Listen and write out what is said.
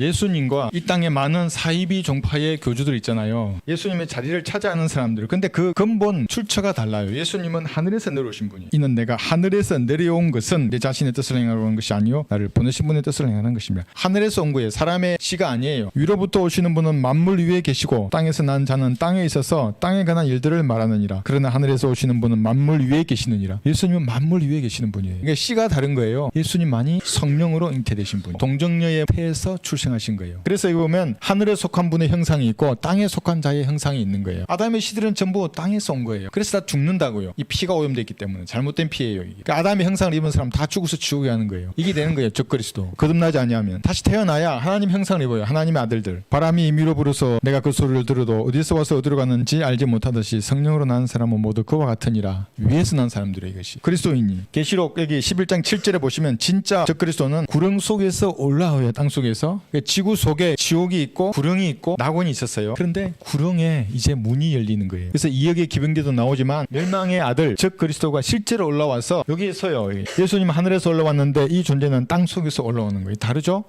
예수님과 이 땅에 많은 사이비 종파의 교주들 있잖아요. 예수님의 자리를 차지하는 사람들. 근데 그 근본 출처가 달라요. 예수님은 하늘에서 내려오신 분이. 이는 내가 하늘에서 내려온 것은 내 자신의 뜻을 행하는 것이 아니요 나를 보내신 분의 뜻을 행하는 것입니다. 하늘에서 온 거예요. 사람의 씨가 아니에요. 위로부터 오시는 분은 만물 위에 계시고 땅에서 난 자는 땅에 있어서 땅에 관한 일들을 말하느니라. 그러나 하늘에서 오시는 분은 만물 위에 계시느니라. 예수님은 만물 위에 계시는 분이에요. 그러니까 씨가 다른 거예요. 예수님만이 성령으로 잉태되신 분. 동정녀의 폐에서 출생 하신 거예요. 그래서 이거 보면 하늘에 속한 분의 형상이 있고 땅에 속한 자의 형상이 있는 거예요. 아담의 씨들은 전부 땅에서 온 거예요. 그래서 다 죽는다고요. 이 피가 오염돼 있기 때문에 잘못된 피예요. 이게. 그러니까 아담의 형상을 입은 사람 다 죽어서 지옥에 가는 거예요. 이게 되는 거예요. 적그리스도. 거듭나지 아니하면 다시 태어나야 하나님 형상을 입어요. 하나님의 아들들. 바람이 임의로 불어서 내가 그 소리를 들어도 어디서 와서 어디로 가는지 알지 못하듯이 성령으로 난 사람은 모두 그와 같으니라. 위에서 난 사람들의 이것이 그리스도인이. 계시록 여기 11장 7절에 보시면 진짜 적그리스도는 구렁 속에서 올라와요. 땅 속에서. 그러니까 지구 속에 지옥이 있고 구렁이 있고 낙원이 있었어요. 그런데 구렁에 이제 문이 열리는 거예요. 그래서 이역의 기병대도 나오지만 멸망의 아들 적 그리스도가 실제로 올라와서 여기에 서요. 예수님 하늘에서 올라왔는데 이 존재는 땅 속에서 올라오는 거예요. 다르죠?